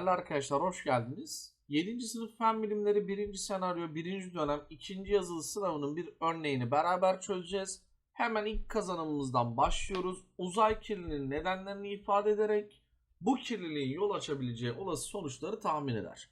Değerli arkadaşlar hoş geldiniz. 7. sınıf fen bilimleri 1. senaryo 1. dönem 2. yazılı sınavının bir örneğini beraber çözeceğiz. Hemen ilk kazanımımızdan başlıyoruz. Uzay kirliliğinin nedenlerini ifade ederek bu kirliliğin yol açabileceği olası sonuçları tahmin eder.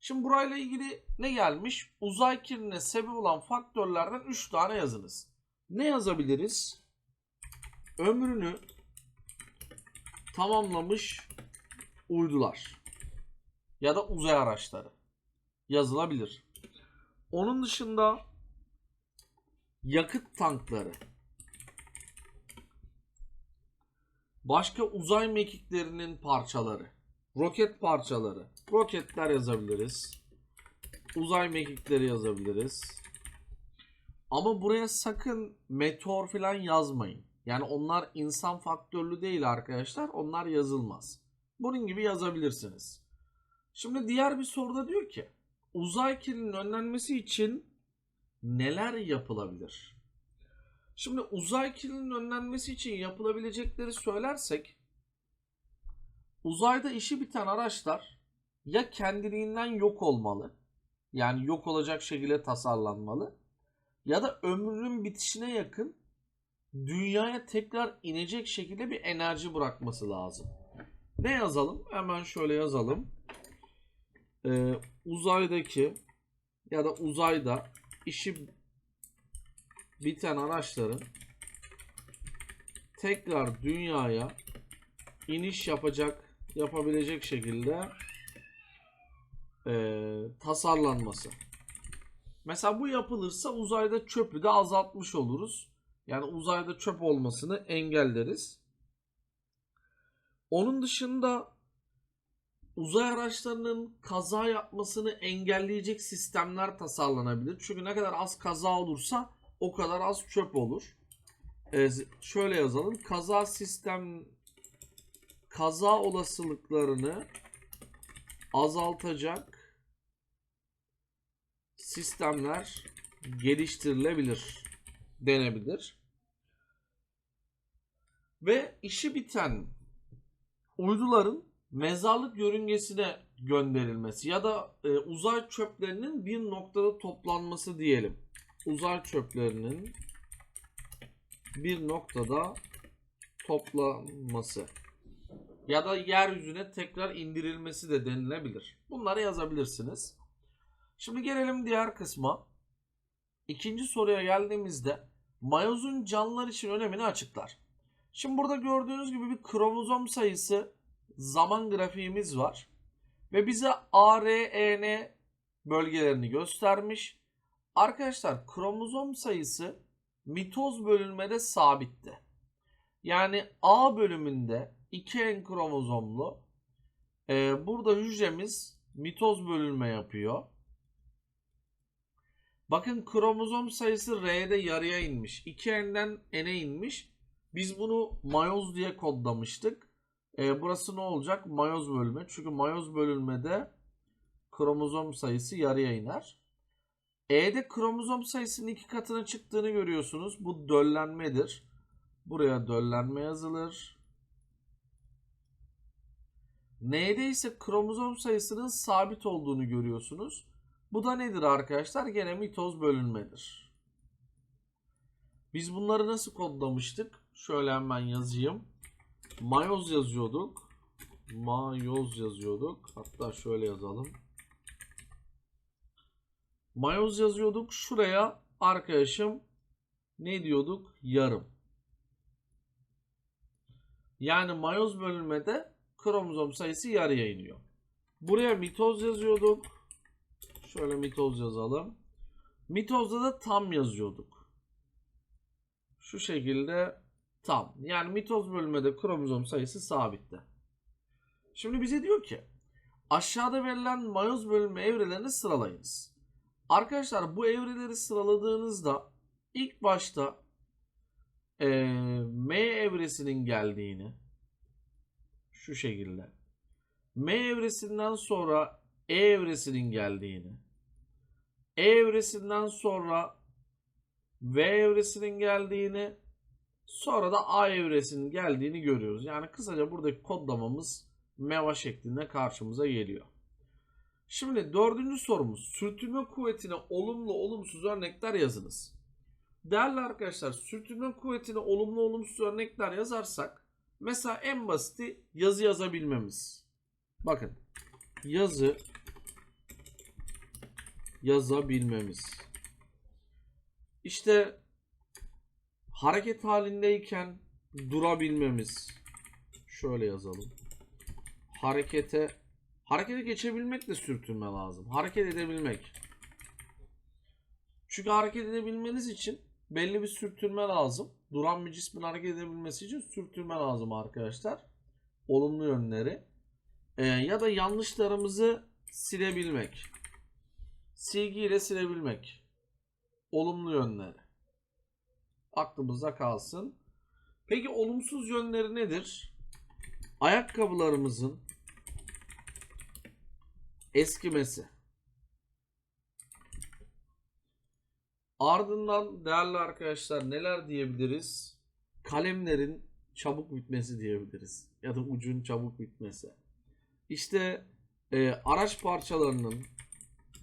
Şimdi burayla ilgili ne gelmiş? Uzay kirliliğine sebep olan faktörlerden 3 tane yazınız. Ne yazabiliriz? Ömrünü tamamlamış uydular ya da uzay araçları yazılabilir. Onun dışında yakıt tankları, başka uzay mekiklerinin parçaları, roket parçaları, roketler yazabiliriz. Uzay mekikleri yazabiliriz. Ama buraya sakın meteor falan yazmayın. Yani onlar insan faktörlü değil arkadaşlar. Onlar yazılmaz. Bunun gibi yazabilirsiniz. Şimdi diğer bir soruda diyor ki uzay kirliliğinin önlenmesi için neler yapılabilir? Şimdi uzay kirliliğinin önlenmesi için yapılabilecekleri söylersek uzayda işi biten araçlar ya kendiliğinden yok olmalı. Yani yok olacak şekilde tasarlanmalı. Ya da ömrünün bitişine yakın dünyaya tekrar inecek şekilde bir enerji bırakması lazım. Ne yazalım? Hemen şöyle yazalım. Ee, uzaydaki ya da uzayda işi biten araçların tekrar dünyaya iniş yapacak yapabilecek şekilde e, tasarlanması. Mesela bu yapılırsa uzayda çöpü de azaltmış oluruz. Yani uzayda çöp olmasını engelleriz. Onun dışında uzay araçlarının kaza yapmasını engelleyecek sistemler tasarlanabilir. Çünkü ne kadar az kaza olursa o kadar az çöp olur. Ee, şöyle yazalım. Kaza sistem kaza olasılıklarını azaltacak sistemler geliştirilebilir denebilir. Ve işi biten uyduların mezarlık yörüngesine gönderilmesi ya da e, uzay çöplerinin bir noktada toplanması diyelim. Uzay çöplerinin bir noktada toplanması ya da yeryüzüne tekrar indirilmesi de denilebilir. Bunları yazabilirsiniz. Şimdi gelelim diğer kısma. İkinci soruya geldiğimizde mayozun canlılar için önemini açıklar. Şimdi burada gördüğünüz gibi bir kromozom sayısı zaman grafiğimiz var. Ve bize A, R, E, bölgelerini göstermiş. Arkadaşlar kromozom sayısı mitoz bölünmede sabitti. Yani A bölümünde 2N kromozomlu. Ee, burada hücremiz mitoz bölünme yapıyor. Bakın kromozom sayısı R'de yarıya inmiş. 2N'den N'e inmiş. Biz bunu mayoz diye kodlamıştık. E, burası ne olacak? Mayoz bölünme. Çünkü mayoz bölünmede kromozom sayısı yarıya iner. E'de kromozom sayısının iki katına çıktığını görüyorsunuz. Bu döllenmedir. Buraya döllenme yazılır. N'de ise kromozom sayısının sabit olduğunu görüyorsunuz. Bu da nedir arkadaşlar? Gene mitoz bölünmedir. Biz bunları nasıl kodlamıştık? Şöyle hemen yazayım. Mayoz yazıyorduk. Mayoz yazıyorduk. Hatta şöyle yazalım. Mayoz yazıyorduk. Şuraya arkadaşım ne diyorduk? Yarım. Yani mayoz bölünmede kromozom sayısı yarıya iniyor. Buraya mitoz yazıyorduk. Şöyle mitoz yazalım. Mitozda da tam yazıyorduk. Şu şekilde tam. Yani mitoz bölünmede kromozom sayısı sabitti. Şimdi bize diyor ki aşağıda verilen mayoz bölünme evrelerini sıralayınız. Arkadaşlar bu evreleri sıraladığınızda ilk başta e, M evresinin geldiğini şu şekilde M evresinden sonra E evresinin geldiğini E evresinden sonra V evresinin geldiğini sonra da A evresinin geldiğini görüyoruz. Yani kısaca buradaki kodlamamız meva şeklinde karşımıza geliyor. Şimdi dördüncü sorumuz. Sürtünme kuvvetine olumlu olumsuz örnekler yazınız. Değerli arkadaşlar sürtünme kuvvetine olumlu olumsuz örnekler yazarsak mesela en basiti yazı yazabilmemiz. Bakın yazı yazabilmemiz. İşte hareket halindeyken durabilmemiz. Şöyle yazalım. Harekete harekete geçebilmek de sürtünme lazım. Hareket edebilmek. Çünkü hareket edebilmeniz için belli bir sürtünme lazım. Duran bir cismin hareket edebilmesi için sürtünme lazım arkadaşlar. Olumlu yönleri. Ee, ya da yanlışlarımızı silebilmek. Silgiyle silebilmek. Olumlu yönleri. Aklımızda kalsın. Peki olumsuz yönleri nedir? Ayakkabılarımızın eskimesi. Ardından değerli arkadaşlar neler diyebiliriz? Kalemlerin çabuk bitmesi diyebiliriz. Ya da ucun çabuk bitmesi. İşte e, araç parçalarının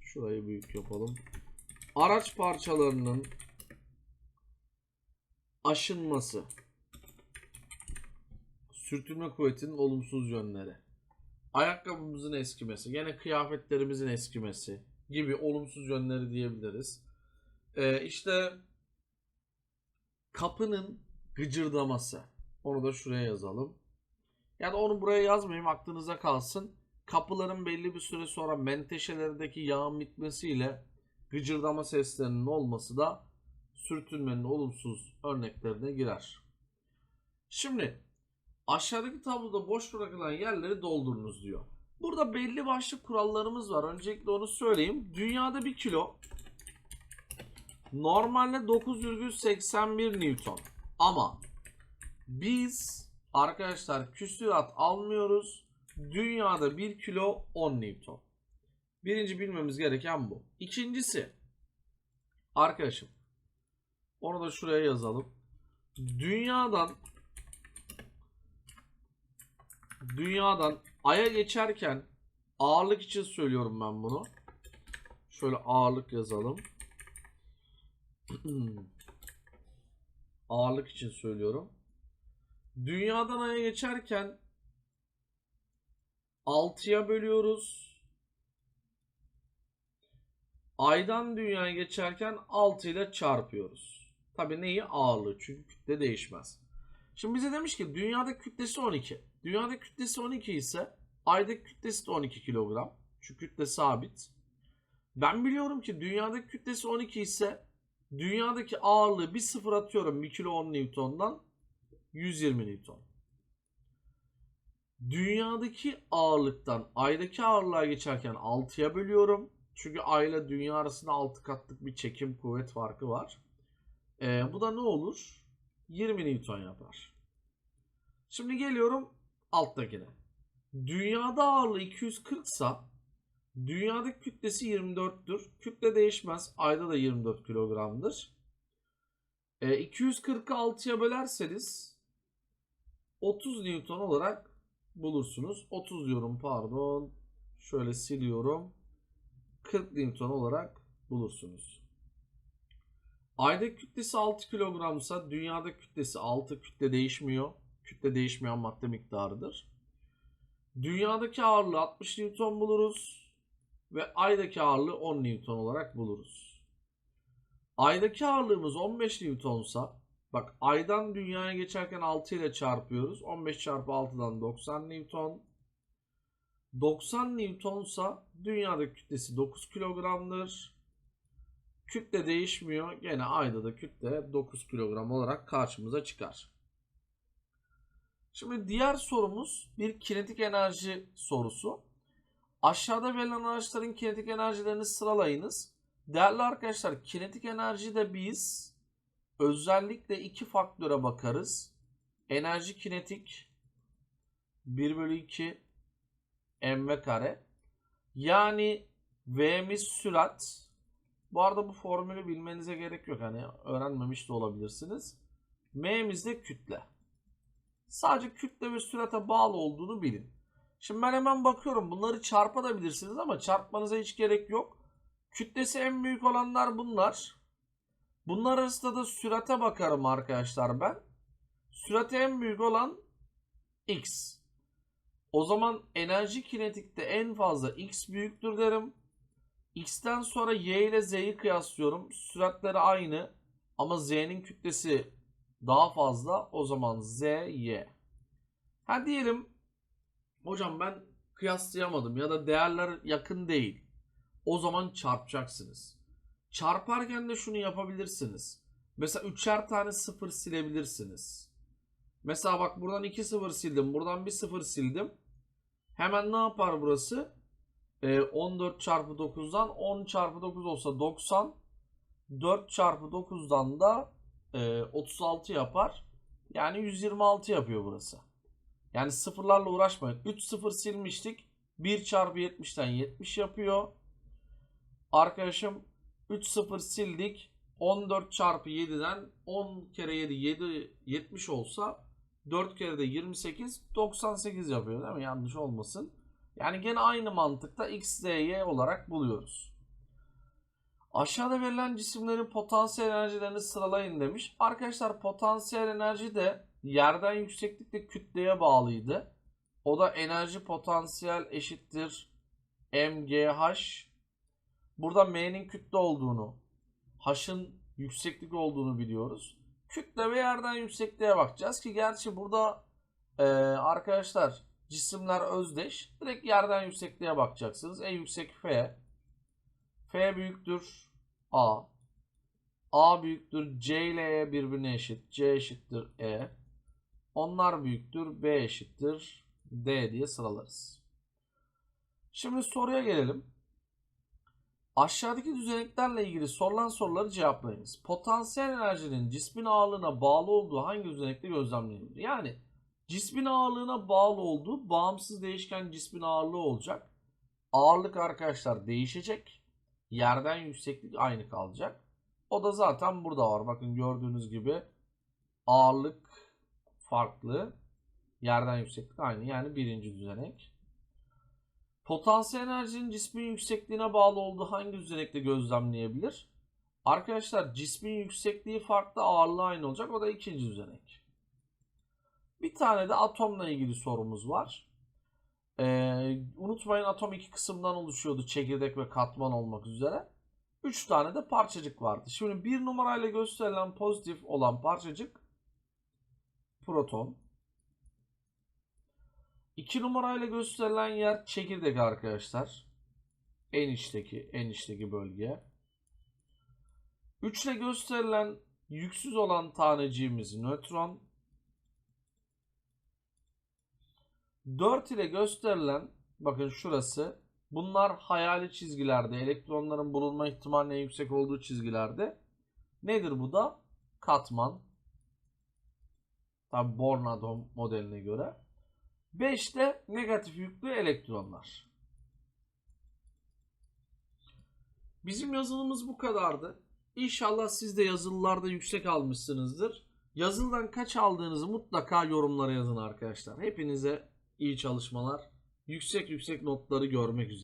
şurayı büyük yapalım. Araç parçalarının aşınması. Sürtünme kuvvetinin olumsuz yönleri. Ayakkabımızın eskimesi, gene kıyafetlerimizin eskimesi gibi olumsuz yönleri diyebiliriz. Ee, işte kapının gıcırdaması. Onu da şuraya yazalım. Ya da onu buraya yazmayayım aklınıza kalsın. Kapıların belli bir süre sonra menteşelerindeki yağın bitmesiyle gıcırdama seslerinin olması da sürtünmenin olumsuz örneklerine girer. Şimdi aşağıdaki tabloda boş bırakılan yerleri doldurunuz diyor. Burada belli başlı kurallarımız var. Öncelikle onu söyleyeyim. Dünyada 1 kilo normalde 9,81 Newton. Ama biz arkadaşlar küsurat almıyoruz. Dünyada 1 kilo 10 Newton. Birinci bilmemiz gereken bu. İkincisi arkadaşım onu da şuraya yazalım. Dünyadan dünyadan aya geçerken ağırlık için söylüyorum ben bunu. Şöyle ağırlık yazalım. ağırlık için söylüyorum. Dünyadan aya geçerken 6'ya bölüyoruz. Aydan dünyaya geçerken 6 ile çarpıyoruz. Tabii neyi? Ağırlığı. Çünkü kütle değişmez. Şimdi bize demiş ki dünyada kütlesi 12. Dünyada kütlesi 12 ise ayda kütlesi de 12 kilogram. Çünkü kütle sabit. Ben biliyorum ki dünyada kütlesi 12 ise dünyadaki ağırlığı bir sıfır atıyorum 1 kilo 10 Newton'dan 120 Newton. Dünyadaki ağırlıktan aydaki ağırlığa geçerken 6'ya bölüyorum. Çünkü ay ile dünya arasında 6 katlık bir çekim kuvvet farkı var. Ee, bu da ne olur? 20 Newton yapar. Şimdi geliyorum alttakine. Dünyada ağırlığı 240 sa dünyadaki kütlesi 24'tür. Kütle değişmez. Ayda da 24 kilogramdır. E, 240'ı 6'ya bölerseniz 30 Newton olarak bulursunuz. 30 diyorum pardon. Şöyle siliyorum. 40 Newton olarak bulursunuz. Ayda kütlesi 6 kilogramsa dünyada kütlesi 6 kütle değişmiyor. Kütle değişmeyen madde miktarıdır. Dünyadaki ağırlığı 60 Newton buluruz ve aydaki ağırlığı 10 Newton olarak buluruz. Aydaki ağırlığımız 15 Newtonsa bak aydan dünyaya geçerken 6 ile çarpıyoruz. 15 çarpı 6'dan 90 Newton. 90 Newtonsa dünyadaki kütlesi 9 kilogramdır. Kütle değişmiyor. Gene ayda da kütle 9 kilogram olarak karşımıza çıkar. Şimdi diğer sorumuz bir kinetik enerji sorusu. Aşağıda verilen araçların kinetik enerjilerini sıralayınız. Değerli arkadaşlar kinetik enerjide biz özellikle iki faktöre bakarız. Enerji kinetik 1 bölü 2 mv kare. Yani V'miz sürat. Bu arada bu formülü bilmenize gerek yok. Hani öğrenmemiş de olabilirsiniz. M'miz de kütle. Sadece kütle ve sürate bağlı olduğunu bilin. Şimdi ben hemen bakıyorum. Bunları çarpabilirsiniz ama çarpmanıza hiç gerek yok. Kütlesi en büyük olanlar bunlar. Bunlar arasında da sürate bakarım arkadaşlar ben. Sürate en büyük olan x. O zaman enerji kinetikte en fazla x büyüktür derim. X'ten sonra y ile z'yi kıyaslıyorum. Süratleri aynı ama z'nin kütlesi daha fazla. O zaman z, y. Ha diyelim hocam ben kıyaslayamadım ya da değerler yakın değil. O zaman çarpacaksınız. Çarparken de şunu yapabilirsiniz. Mesela üçer tane sıfır silebilirsiniz. Mesela bak buradan 2 sıfır sildim. Buradan bir sıfır sildim. Hemen ne yapar burası? Ee, 14 çarpı 9'dan 10 çarpı 9 olsa 90. 4 çarpı 9'dan da e, 36 yapar. Yani 126 yapıyor burası. Yani sıfırlarla uğraşmayın. 3 sıfır silmiştik. 1 çarpı 70'ten 70 yapıyor. Arkadaşım 3 sıfır sildik. 14 çarpı 7'den 10 kere 7 7 70 olsa 4 kere de 28 98 yapıyor değil mi? Yanlış olmasın. Yani gene aynı mantıkta x, z, y olarak buluyoruz. Aşağıda verilen cisimlerin potansiyel enerjilerini sıralayın demiş. Arkadaşlar potansiyel enerji de yerden yükseklikte kütleye bağlıydı. O da enerji potansiyel eşittir mgh. Burada m'nin kütle olduğunu, h'ın yükseklik olduğunu biliyoruz. Kütle ve yerden yüksekliğe bakacağız ki gerçi burada e, arkadaşlar cisimler özdeş. Direkt yerden yüksekliğe bakacaksınız. En yüksek F. F büyüktür A. A büyüktür C ile E birbirine eşit. C eşittir E. Onlar büyüktür B eşittir D diye sıralarız. Şimdi soruya gelelim. Aşağıdaki düzeneklerle ilgili sorulan soruları cevaplayınız. Potansiyel enerjinin cismin ağırlığına bağlı olduğu hangi düzenekte gözlemlenir? Yani cismin ağırlığına bağlı olduğu bağımsız değişken cismin ağırlığı olacak. Ağırlık arkadaşlar değişecek. Yerden yükseklik aynı kalacak. O da zaten burada var. Bakın gördüğünüz gibi ağırlık farklı. Yerden yükseklik aynı. Yani birinci düzenek. Potansiyel enerjinin cismin yüksekliğine bağlı olduğu hangi düzenekte gözlemleyebilir? Arkadaşlar cismin yüksekliği farklı ağırlığı aynı olacak. O da ikinci düzenek. Bir tane de atomla ilgili sorumuz var. Ee, unutmayın atom iki kısımdan oluşuyordu. Çekirdek ve katman olmak üzere. Üç tane de parçacık vardı. Şimdi bir numarayla gösterilen pozitif olan parçacık proton. 2 numarayla gösterilen yer çekirdek arkadaşlar. En içteki, en içteki bölge. 3 ile gösterilen yüksüz olan taneciğimiz nötron. 4 ile gösterilen bakın şurası. Bunlar hayali çizgilerde, elektronların bulunma ihtimalinin yüksek olduğu çizgilerde. Nedir bu da? Katman. Tabi Born modeline göre. 5'te negatif yüklü elektronlar. Bizim yazılımız bu kadardı. İnşallah siz de yazılılarda yüksek almışsınızdır. Yazılıdan kaç aldığınızı mutlaka yorumlara yazın arkadaşlar. Hepinize iyi çalışmalar. Yüksek yüksek notları görmek üzere.